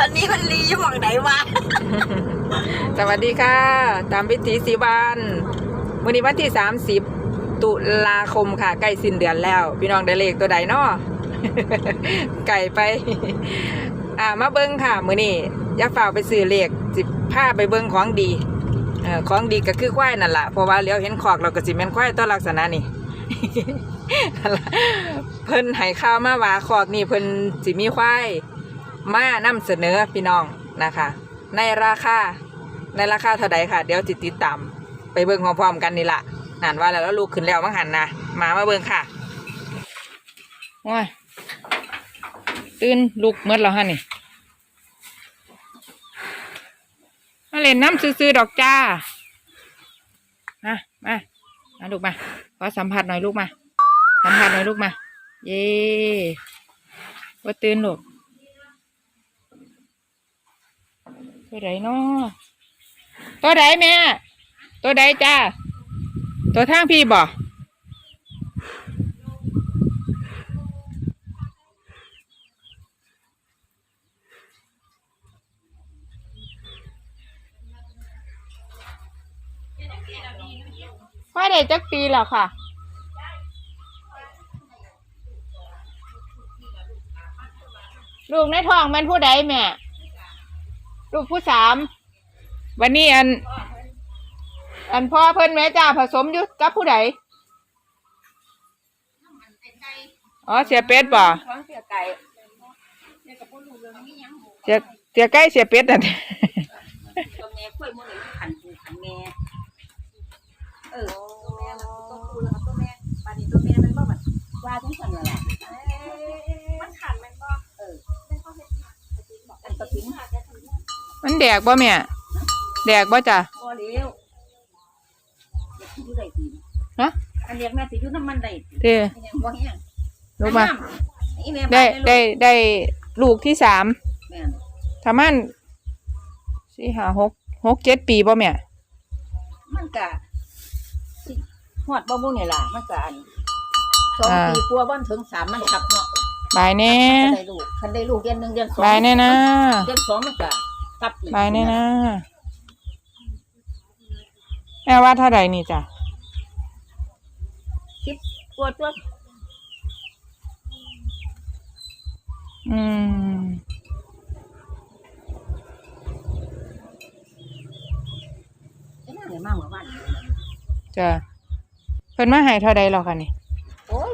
อันนี้มันรีอยู่หวังไหนวะสวัสดีค่ะ ตามวิถีสีวันวันนี้วันที่ 30 ตุลาคมค่ะใกล้สิ้นเดือนแล้ว พี่น้องได้เลขตัวใดเนาะไก่ไป อ่ามาเบิ้งค่ะ มื้อนี้อย่าฝ่ากไปซื้อเลขสิพาไปเบิ้งของดีเอ่อของดีก็คือควายนั่นแหละเพราะว่าเลี้ยวเห็นขอกเราก็สิแม่นควายตัวลักษณะนี่เพิ่นให้ข่าวมาว่าขอกนี่เพิ่นสิมีควาย มานำเสนอพี่น้องนะคะ ในราคาในราคาเท่าใดค่ะ เดี๋ยวติดติดตามไปเบิ่งพร้อมๆกันนี่ละนั่นว่าแล้วลูกขึ้นแล้วมั้งหันนะมามาเบิ่งค่ะว้ายตื่นลูกเมื่อแล้วฮะนี่มาเล่นน้ำซื้อๆดอกจ้ามามามาลูกมาขอสัมผัสหน่อยลูกมา สัมผัสหน่อยลูกมา เย่ว่าตื่นลูก ตัวใดเนาะตัวใดแม่ ตัวใดจ้า ตัวทางพี่บ่ว่าได้จักปีแล้วค่ะลูกในท้องมันผู้ใดแม่ ลูกผู้สามวันนี้อัน อันพ่อเพิ่นแม่จ้าผสมอยู่กับผู้ใดอ๋อเสียเป็ดบ่ของเสียไก่เสียเสียใกล้เสียเป็ดน่ะตัวแม่ค่อยมือหนึ่งขันปูขันแม่เออตัวแม่มันตัวปูแล้วก็ตัวแม่ปานนี้ตัวแม่มันบ่แบบว่าทั้งคนเลยแหละมันขันมันบ่เอออันตะทิ้ง มันแดกบ่แม่ แดกบ่จ้ะพอเร็วเด็กที่อยู่ได้ดีฮะอันเรียกแม่สิอยู่น้ำมันได้ดีเด้มันยังบ่แห้งลูกมาอีแม่ได้บ้านได้ได้ลูกที่สามแม่นทำมันสี่ห้าหกหกเจ็ดปีบ่แม่ มันกะสิฮอดบ่มุ่งนี่ล่ะมันกะอันสองปีกลัวาบ่ถึงสามมันขับเนาะบายแน่ คันได้ลูกคันได้ลูกเดือนหนึ่งเดือนสองบายแน่นะ เดือนสองมันกะ ขับอีกบายแน่นะแม่ว่าเท่าใดนี่จ้ะสิบตัวตัวอืมไอ้นั่นเนี่ยมาเมื่อวานจ้ะเพิ่นมาให้เท่าใดแล้วค่ะนี่โอ้ย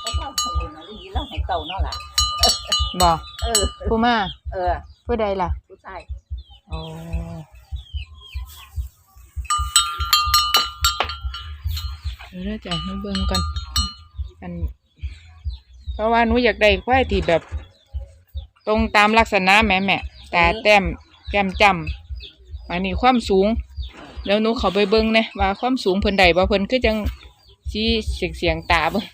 เขาเล่าให้ดูนะลีเล่าให้เก่าเนาะล่ะบ่เออ ผู้มา เออ ผู้ใดล่ะ ผู้ชายโอ้เดี๋ยวเราจะให้เบิ่งกันอัน เพราะว่าหนูอยากได้ควายที่แบบ ตรงตามลักษณะแม่แม่ตาแต้มแก้มจำอันนี้ความสูง แล้วหนูเขาไปเบิ่งนะว่าความสูงเพิ่นใดบ่เพิ่นคือจังสีเสียงเสียงตาเบิ่ง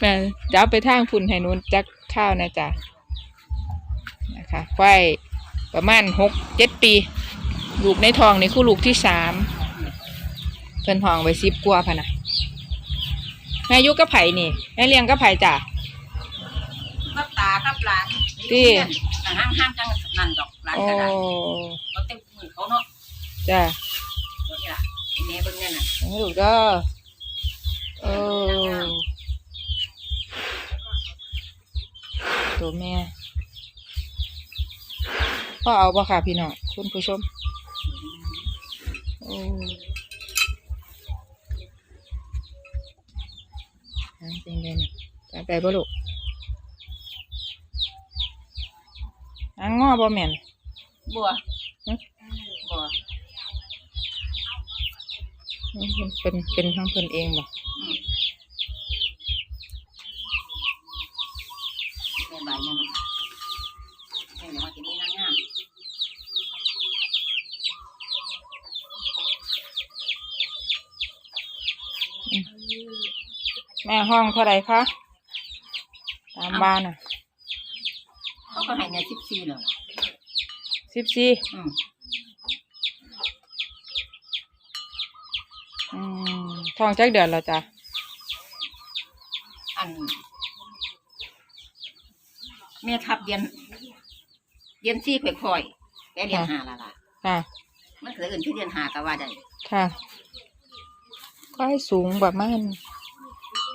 แม่จะเอาไปทางพุ่นให้หนูจักข้าวนะจ๊ะ นะคะควายประมาณหกเจ็ดปี ลูกในท้องนี่คือลูกที่สามเพิ่นท้องไว้สิบกว่าพะนะแม่อยุกับไผ่นี่แม่เลี้ยงกับไผ่จ้ะกับตากับหลานที่ห้างห้างจังนั่นดอกหลานโอ้กระดาษเขาเต็มมือเขาเนาะจ้ะตัวนี้ล่ะแม่เบิ่งแน่น่ะให้ลูกเด้อโอ้ตัวแม่ พ่อเอาบ่ค่ะพี่น้องคุณผู้ชมโอ้อันเป็นไงนี่จับได้บ่ลูกอังงอบ่แม่นบัวหึบัวเป็นเป็นเป็นทั้งเพิ่นเองบ่ อืมแม่ใบนั่นน่ะแม่ว่าจะมีนางงาม แม่ ห้องเท่าไหร่คะตามบ้านอะเขาก็ให้เนี่ยสิบสี่แล้วล่ะสิบสี่อืมอืมท้องจักเดือนแล้วจ้ะอันแม่ทับเดือนเดือนสี่ค่อยๆแต่เดือนห้าละล่ะค่ะ มันเคยอื่นที่เดือนห้าก็ว่าได้ค่ะ ก็ให้สูงประมาณ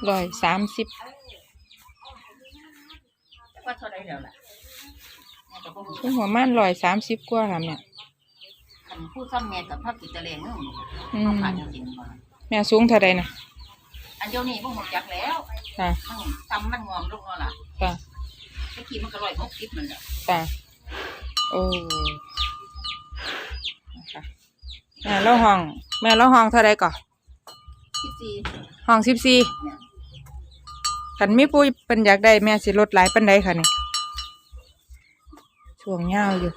ร้อยสามสิบแต่ว่าเท่าไรแล้วล่ะแม่ก็บ่รู้สูงประมาณร้อยสามสิบกว่าค่ะแม่คันผู้ซ้ำแม่กับพักกิตะเลงเนาะอืเขามขาดจริงๆบ่แม่สูงเท่าใดนะอันเดียวนี้พวกหมดจักแล้วค่ะมันตำมันงอมลูกเนาะล่ะค่ะตะกี้มันก็ร้อยหกสิบมันแหละค่ะโอ้ค่ะแม่เล่าห้อง แม่เล่าห้องเท่าใดก่อนสิบสี่ห้องสิบสี่เนี่ย ขันมีปุ้ยเป็นอยากได้แม่สิลดหลายปันใดค่ะนี่ช่วงยาวอยู่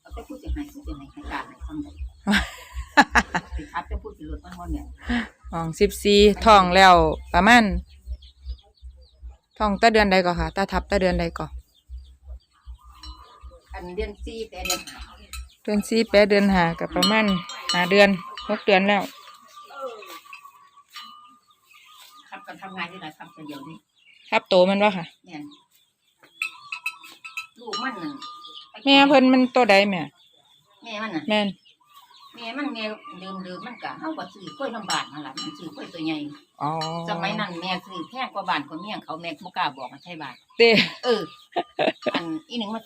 เอาแต่พูดสิให้พูดสิให้ให้การให้ทำได้สิครับแต่พูดสิลดมันบ่เนี่ยห้องสิบสี่ท้องแล้วประมาณท้องตาเดือนใดก่อนค่ะตาทับตาเดือนใดก่อนอันเดือนสี่แต่เดือนห้าเดือนสี่แปดเดือนหากับประมาณหาเดือนหกเดือนแล้วครับกันทำงานที่ไหนทำคนเดียวนี่ ทับโตมันวะค่ะ เนี่ยลูกมันน่ะแม่เพิ่นมันตัวใดแม่แม่มันน่ะแม่นแม่มันแม่เดิมเดิมมันก็เฮาก็ซื้อกล้วยลำบากนั่นล่ะมันซื้อกล้วยตัวใหญ่อ๋อสมัยนั้นแม่ซื้อแพงกว่าบ้านคนเมียงเขาแม่บ่กล้าบอกมันใช่บาทเต้เออ อันอีหนึ่งมัน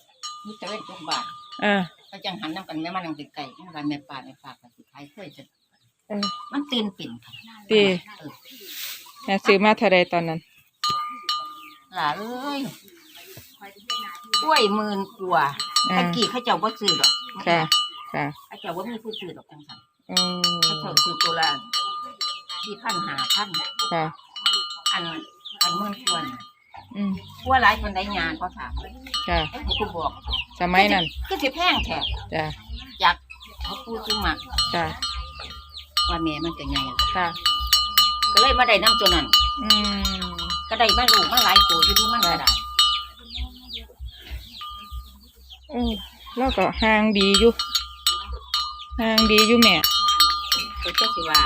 มีแต่เว้นจุกบาทอ่าก็จังหันน้ำกันแม่มันนั่งไกลๆจังกันแม่ป่าแม่ฝากกันสุดท้ายเคยจะเออมันตื่นปิ่นค่ะเต้เออแม่ซื้อมาเท่าใดตอนนั้น หล่าเอ้ยกล้วยหมื่นกว่าอ่าตะกี้เขาเจ้าบ่ซื้อดอกค่ะ ค่ะเขาเจ้าบ่มีผู้ซื้อดอกจังซั่นอืเขาเจ้ามซื้อตัวละที่พันหาพันค่ะ อันอันหมื่นกว่าน่ะอืมกลัวหลายคนได้ยาเขาถามเลยค่ะไอ้ผู้กูบอกสมัยนั้นก็สิแพงแท้จ้ะจักเขาพูดซื้อมาจ้ะว่าแม่มันจะไงล่ะค่ะ ก็เลยมาได้น้ำตัวนั้น อืม ก็ได้มาลูกมาหลายตัวอยู่ที่มันก็ได้เออแล้วก็ห่างดีอยู่ห่างดีอยู่แม่ก็เจ้าสิว่า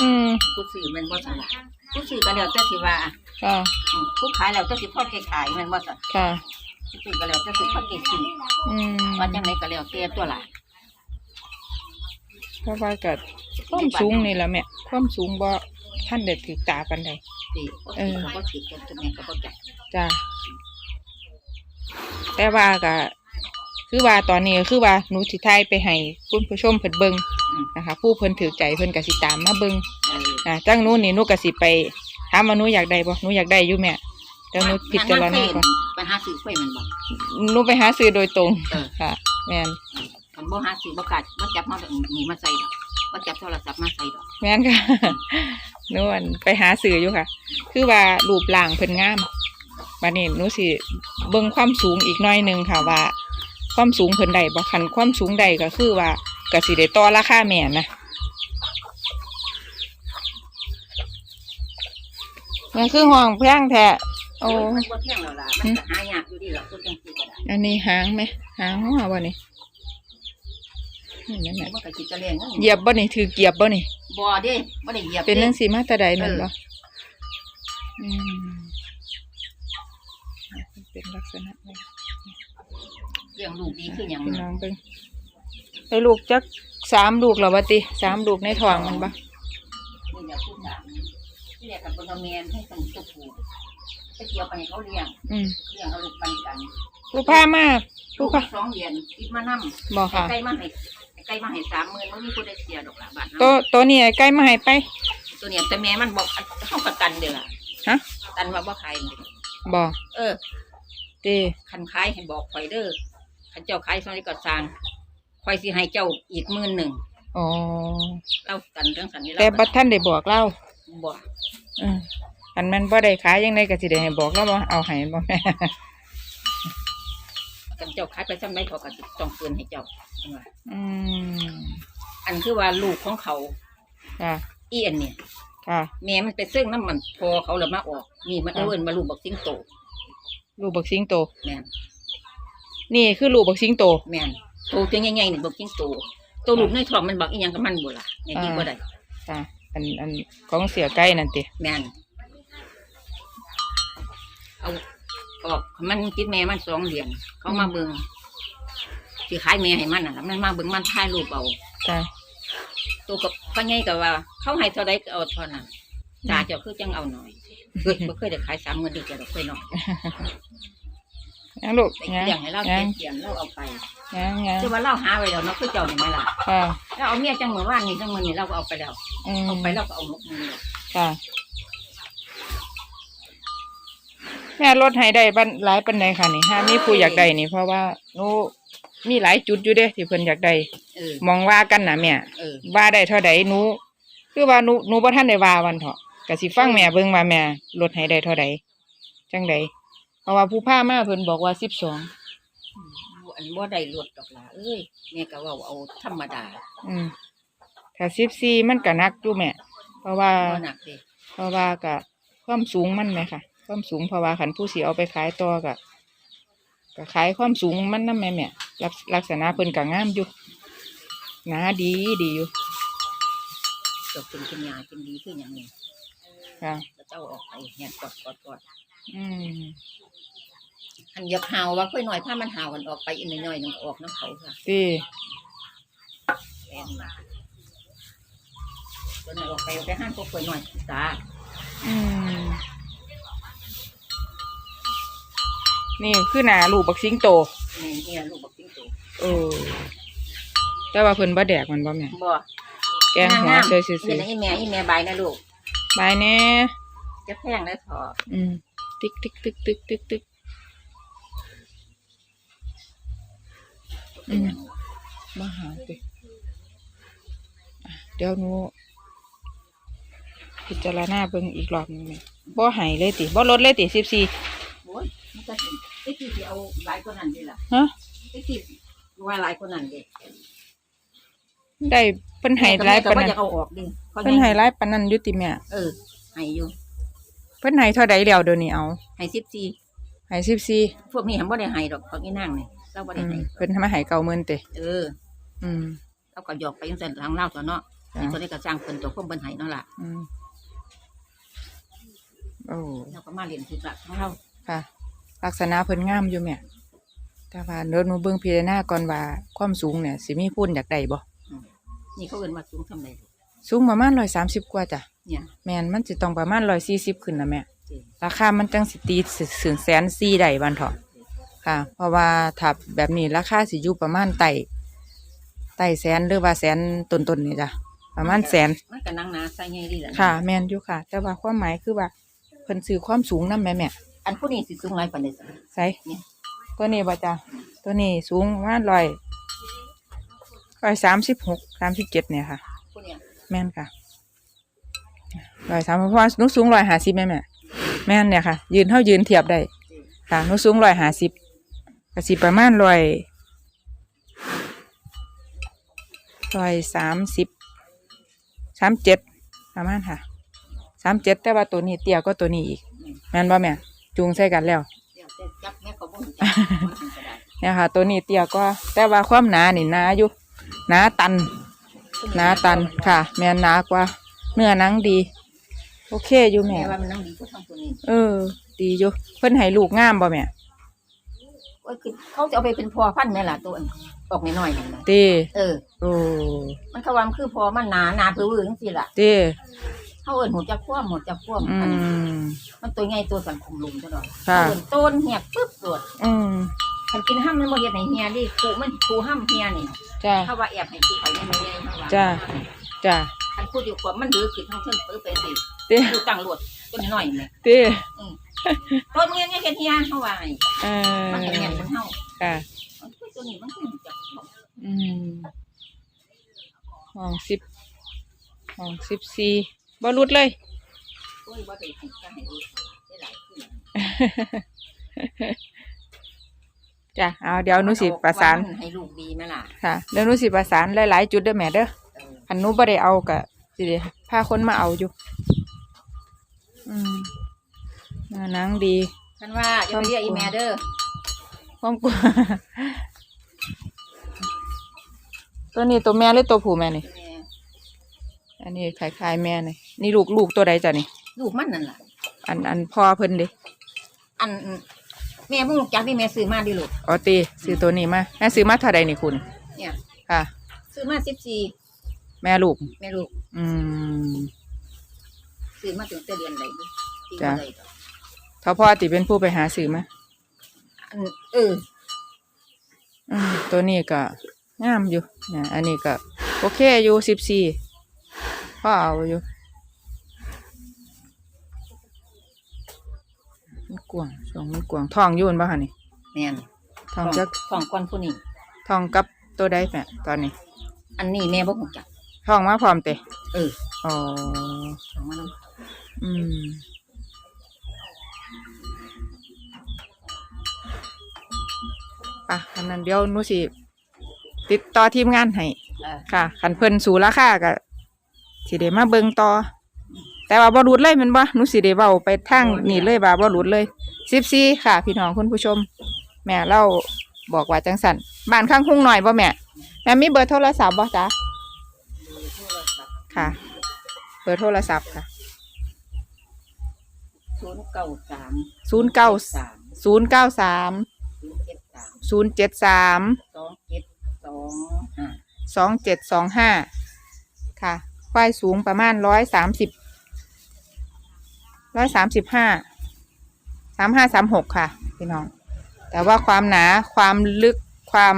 อืมผู้ซื้อมันบ่สั่นล่ะผู้ซื้อก็แล้วเจ้าสิว่าค่ะอืมผู้ขายแล้วเจ้าสิพอดขายมันบ่สั่นค่ะผู้ซื้อก็แล้วเจ้าสิพอดซื้ออืมว่าจังไดก็แล้วแต่ตัวล่ะเพราะว่ากัความสูงนี่แหละแม่ความสูงบ่ ท่านเด็ดถือตาปันใดสิเออก็บ่ถือตัวแม่ก็บ่จักจ้ะแต่ว่าก็คือว่าตอนนี้ก็คือว่าหนูสิทายไปให้คุณผู้ชมเพิ่นเบิ่งอืมนะคะ ผู้เพิ่นถือใจเพิ่นก็สิตามมาเบิ่งเอออ่าจังหนู้นนี่หนูก็สิไปถามว่าหนูอยากได้บ่หนูอยากได้อยู่แม่เดี๋ยวหนูพิจารณาก่อนไปหาซื้อกล้วยมันบ่หนูไปหาซื้อโดยตรงเออค่ะแม่นคันบ่หาซื้อบ่กล้าบ่จับมาแบบนี้มาใส่ดอกบ่จับโทรศัพท์มาใส่ดอกแม่นค่ะห นูอันไปหาซื้ออยู่ค่ะ คือว่ารูปร่างเพิ่นงามบัดนี้หนูสิเบิ่งความสูงอีกหน้อยหนึงค่ะว่า ความสูงเพิ่นได้บ่คันความสูงใดก็คือว่าก็สิได้ต่อราคาแม่นะมันคือห้องแพงแท้โอ้ มันบ่แพงแล้วล่ะมันก็หายากอยู่ดีล่ะคนจังซี่ก็ได้ อันนี้หางไหมหางหัวบ่นี่ นี่นั่นน่ะมันก็สิจะเลี้ยงเงินเหยียบบ่นี่ถือเกียบบ่นี่ บ่เด้บ่ได้เหยียบเป็นด้เรื่องสีมาแตาใดแมันเออบ่อืมเป็นลักษณะนี้เลี้ยงลูกดีคือหยังพี่น้องเบิ่งไอ้ลูกจักสามลูกเหรอวะติสามลูกในท้องมันบ่นี่แหละผู้สามที่แรกกับบ่ทำแม่นให้เป็นตัวผู้ไปเกี่ยวไปให้เขาเลี้ยงอืมเลี้ยงเอาลูกปันกัน ผู้พามากลูผู้กพาสองเดือนคิดมานำบ่ค่ะไก่มาให้ ไก่มาให้30,000บ่มีผู้ใดเสียดอกล่ะบาทตัวเนาะตัวนี้ไอ้ใกล้มาให้ไป ตัวเนี้ยแต่แม่มันบอกเฮาประกันเด้อล่ะฮะ กันว่าบ่ขายนี่บ่เออติคันขายให้บอกข่อยเด้อคันเจ้าขายซอยก็สร้างข่อยสิให้เจ้าอีกหมื่นหนึ่งอ๋อเรากันจังสันนี่แต่เราบ่ทันได้บอกเล่าบ่อืมอันมันบ่ได้ขายยังไงก็สิได้ให้บอกแล้วบ่เอาให้บ่แม่ กันเจ้าขายไปซ้ำได้เขาก็สิต้องคืนให้เจ้าจังว่าอืมอันคือว่าลูกของเขาค่ะอีอันเนี่ยค่ะแม่มันไปซึ่งน้ำมันพอเขาแล้วมาออกนี่มันอ่าเอิ้นมาลูกบักสิงโตลูกบักสิงโต แม่นนี่คือลูกบักสิงโต แม่นโตตัวใหญ่ๆนี่บักสิงโตตัวลูกในท้องมันบักอีหยังกับมันบ่ล่ะแม่ดีบ่ได้ค่ะ อันอันของเสียไก่นั่นติแม่นเอา ออกมันติดแม่มันสองเหรียญเขามาเบิ่งสิขายแม่ให้มันน่ะมันมาเบิ่งมันถ่ายรูปเอาจ้ะตัวกับพ่อใหญ่ก็ว่า เขาให้เท่าใดก็เอาเท่านั้นตาเจ้าคือจังเอาหน่อยเคยบ่เคยได้ขายสามเงินดีจ้ะเราเคยเนาะยังลูกไปยังเลี้ยงให้เรายัเก็งบเสียงเราเอาไปยังยังคือว่าเราหาไว้แล้วเนาะคือเจ้านี่ไหมล่ะค่ะเราเอาเมียจังเหมือนว่านนี่จังมือนี่เราก็เอาไปแล้วอืมเอาไปเราก็เอาหมกมือค่ะ แม่ลดให้ได้ปันหลายปันใดค่ะนี่ถ้ามีผู้อยากได้นี่เพราะว่าหนูมีหลายจุดอยู่เด้ที่เพิ่นอยากได้เออมองว่ากันนะแม่เออว่าได้เท่าใดหนูคือว่าหนูหนูบ่ทันได้ว่าวันเถาะก็สิฟังแม่เบิ่งว่าแม่ลดให้ได้เท่าใดจังใดเพราะว่าผู้พามาเพิ่นบอกว่า12อันบ่ได้ลดดอกล่ะเอ้ยแม่ก็เว่าเอาธรรมดาอืมถ้า14มันก็หนักอยู่แม่เพราะว่าบ่หนักเด้เพราะว่าก็ความสูงมันไหมค่ะ ความสูงเพราะว่าขันผู้สิเอาไปขายต่อก็ก็ขายความสูงมันนั่นแม่แม่ลักลักษณะเพิ่นก็งามอยู่หนาดีดีอยู่เกิดเป็นปัญญาเป็นดีขึ้นอย่างนี้ค่ะแล้วเจ้าออกไปเนี่ยกอดกอดกอดอืมอันอยากหาวว่าค่อยหน่อยถ้ามันหาวกันออกไปอีกหน่อยๆหนึงก็ออกน้ำเขาค่ะดีแอนมาตัวไหนออกไปเอาไปห้างพวกค่อยหน่อยตาอืม นี่คือหนาลูกบักสิงโต นี่เนี่ยลูกบอกจริงตัวเออ แต่ว่าเพิ่นบ่แดกมันบ่แม่ บ่แกงหัวเฉยเห็ซื่นอไอ้แม่ไอ้แม่ใบายนะลูก ๆบายแน่ จะแพงได้ถออืม ติ๊กติ๊กติ๊กติ๊กติ๊กติ๊กอืมมาหาสิอะเดี๋ยวหนูพิจารณาเบิ่งอีกรอบหนึงแม่บ่ใหายเลยติบ่ลดเลยติสิบสี่โอ้ยมันก็สิไอ้ที่สิเอาหลายคนนั้นดีล่ะฮะไอ้ที่ว่าหลายคนนั้นดีได้เพิ่นใหายไล่แต่ปานว่านั้นจะเอาออกดิขาเพิ่นใหายไล่ปานนั้นอยู่ติแม่เออให้อยู่เพิ่นใหายเท่าใดแล้วเดี๋ยวนี้เอาให้สิบสี่ใหายสิบสี่พวกนี้ทำบ่ได้ให้ดอกเขาอีนั่งนี่เราบ่ได้อืมให้เพิ่นทำมาใหายเก่าหมื่นติเออ อืมเราก็หยอกไปยังสั่นทางเล่าตัวเนาะจ้ะนี่ตัวนี้ก็สร้างเพิ่นตัวพวกเพิ่นให้เนาะล่ะอืมโอ้เราก็มาเรียนศิลปะของเรา ค่ะ ลักษณะเพิ่นงามอยู่แม่แต่ว่าเดี๋ยวหนูเบิ่งพิจารณาก่อนว่าความสูงเนี่ยสิมีผู้อยากได้บ่นี่เขาเอิ้นว่าสูงทำไดลูกสูงประมาณร้อยสามสิบกว่าจ้ะเนี่ยแม่นมันสิต้องประมาณร้อยสี่สิบขึ้นนะแม่จริงราคามันจังสิตีถึงแสนสี่ได้บันเถาะค่ะ เพราะว่าถ้าแบบนี้ราคาสิอยู่ประมาณไต่ไต่แสนหรือว่าแสนต้นๆนี่จ้ะประมาณแสน มันก็นั่งหนาใส่ไงดีล่ะค่ะ แม่นอยู่ค่ะ แต่ว่าความหมายคือว่าเพิ่นซื้อความสูงนำแม่แม่ อันผู้นี้สิสูงหลายปานใดสิใส่เนี่ยตัวนี้บ่จ้ะตัวนี้สูงประมาณร้อยร้อยสามสิบหกสามสิบเจ็ดเนี่ยค่ะ ผู้เนี่ยแม่นค่ะร้อยสามเพราะว่าหนูสูงร้อยห้าสิบแม่แม่แม่นเนี่ยค่ะ ยืนเท่ายืนเทียบได้ค่ะหนูสูงร้อยห้าสิบกสิประมาณร้อยร้อยสามสิบสามเจ็ดประมาณค่ะสามเจ็ดแต่ว่าตัวนี้เตี้ยก็ตัวนี้อีกแม่นบ่แม่ จูงใส่กันแล้วเดี๋ยวจะจับแม่ก็บ่รู้จักมันก็ได้เนี่ยค่ะ ตัวนี้เตี้ยก็แต่ว่าความหนานี่หนาอยู่หนาตันหนาตันค่ะ แม่นหนากว่า เนื้อหนังดี โอเคอยู่แม่แม่ว่ามันนั่งดีกว่าทางตัวนี้เออ ดีอยู่เพิ่นให้ลูกงามบ่แม่โอ้ยคือเขาจะเอาไปเป็นพอพันธุ์แม่ล่ะตัวอันออกน้อยๆนั่นน่ะเต้เออโอ้มันเขาว่ามันคือพอมันหนาหนาเพื่อวื้อจังซี่ล่ะเต้ เขาเอิ้นหัวจักคว่ำหัวจักคว่ำอือันนี้ม มันตัวใหญ่ตัวสันคุมลุมตลอดค่ะเอิ้นต้นเหียบปึ๊บโดดอืมคันกินห้ำมันบ่เฮ็ดให้เฮียดิคูมันคูห้ำเฮียนี่จ้า เขาว่าแอบให้กินไปไม่ได้เขาว่าจ้ะ จ้าคันพูดอยู่กว่ามันดื้อขึ้นทั้งเชิงปื้อไปสิเต้ดูตั้งรวดต้นน้อยนี่เต้ต้นเงี้ยเนี่ยเฮ็ดเฮียเขาว่าไงเออมันเห็นเงี้ยมันเฮาค่ะ มันคือตัวนี้มันคือจับอืมห้องสิบห้องสิบสี่ บรุดเลยโอ้ยบ่ได้ให้จะให้ดูได้หลายขึ้นจ้ะเอาเดี๋ยวหนูสิประสานว่ให้ลูกดีไหมล่ะค่ะเดี๋ยวหนูสิประสานหลายๆจุดเด้อแม่เด้อเอออันหนูบ่ได้เอากะสิเดพาคนมาเอาอยู่ อืมหน้าหนังดีคันว่าจะไปเรียกอีแม่เด้อความกลัว ตัวนี้ตัวแม่หรือตัวผู้แม่นี่ แม่ อันนี้คล้ายๆแม่นี่นี่ลูกลูกตัวใดจ้ะนี่ ลูกมันนั่นล่ะ อันอันพ่อเพิ่นเดิอันแม่เพิ่งรู้จักที่แม่ซื้อมาดิลูกอ๋อตีซื้อตัวนี้มาแม่ซื้อมาเท่าใดนี่คุณ เนี่ยค่ะ ซื้อมาสิบสี่แม่ลูก แม่ลูก อืมซื้อมาถึงแต่เดือนใดดิปีจ้ะ ใดต่อเขาพ่อติเป็นผู้ไปหาซื้อมาอันเออ อืมตัวนี้ก็งามอยู่นะอันนี้ก็ โอเคอยู่สิบสี่ พ่อเอาอยู่มันกวางช่วงมันกวางทองอยุ่นบ่คะนี่แม่นทองจักของก้อนผู้นี้ทองกับตัวใดแม่ตอนนี้อันนี้แม่บ่รู้จัก ทองมาพร้อมเตะเออ อ๋อของมันอืมปะอันนั้นเดี๋ยวหนูสิติดต่อทีมงานให้เออ ค่ะคันเพิ่นสู่ราคาก็ สิได้มาเบิ่งต่อ แต่ว่าบ่หลุดเลยแมันบ่หนูสิได้เว้าไปทางนี่เลยว่าบ่หลุดเลย14ค่ะ พี่น้องคุณผู้ชม แม่เล่าบอกว่าจังสั่นบ้านข้างคุ้งหน่อยบ่แม่แม่มีเบอร์โทรศัพท์บ่จ๊ะโทรศัพท์ค่ะ เบอร์โทรศัพท์ค่ะศูนย์เก้าสามศูนย์เก้าสามศูนย์เก้าสามศูนย์เจ็ดสามศูนย์เจ็ดสามสองเจ็ดสองห้าสองเจ็ดสองห้าค่ะ ควายสูงประมาณร้อยสามสิบร้อยสามสิบห้าสามห้าสามหกค่ะพี่น้อง แต่ว่าความหนาความลึกความ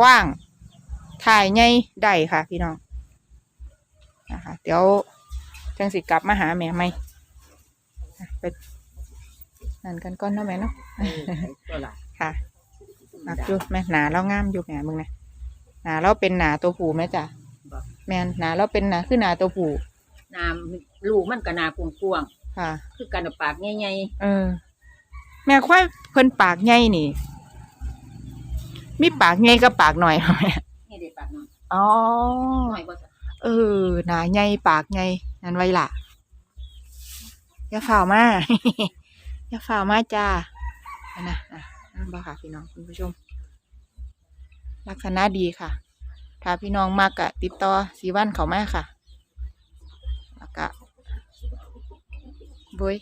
กว้างถ่ายใหญ่ได้ค่ะ พี่น้องนะคะเดี๋ยวจังสิกลับมาหาแม่ไหมอะไปนั่นกันก้อนเนาะแม่เนาะเออตัวละค่ะนับอยู่แม่หนาเรางามอยู่แม่มึงนะหนาเราเป็นหนาตัวผู้ไหมจ้ะบอก แม่นหนาเราเป็นหนาคือหนาตัวผู้น้ำลูกมันก็นากวงค่ะ ๆคือการเอาปากใหญ่เออ แม่ควายเพิ่นปากใหญ่นี่ มีปากใหญ่กับปากหน่อยแม่ๆนี่เด็ปากน้อยอ๋อ น้อยบ่จ้ะเออ หนาใหญ่ปากใหญ่นั่นไว้ล่ะ อย่าฝ่าวมา อย่าฝ่าวมาจ้าอันนะอะนั่นบ่ค่ะพี่น้องคุณผู้ชม ลักษณะดีค่ะ ถ้าพี่น้องมากกะติดต่อสีวันเขามาค่ะแล้วก็บุย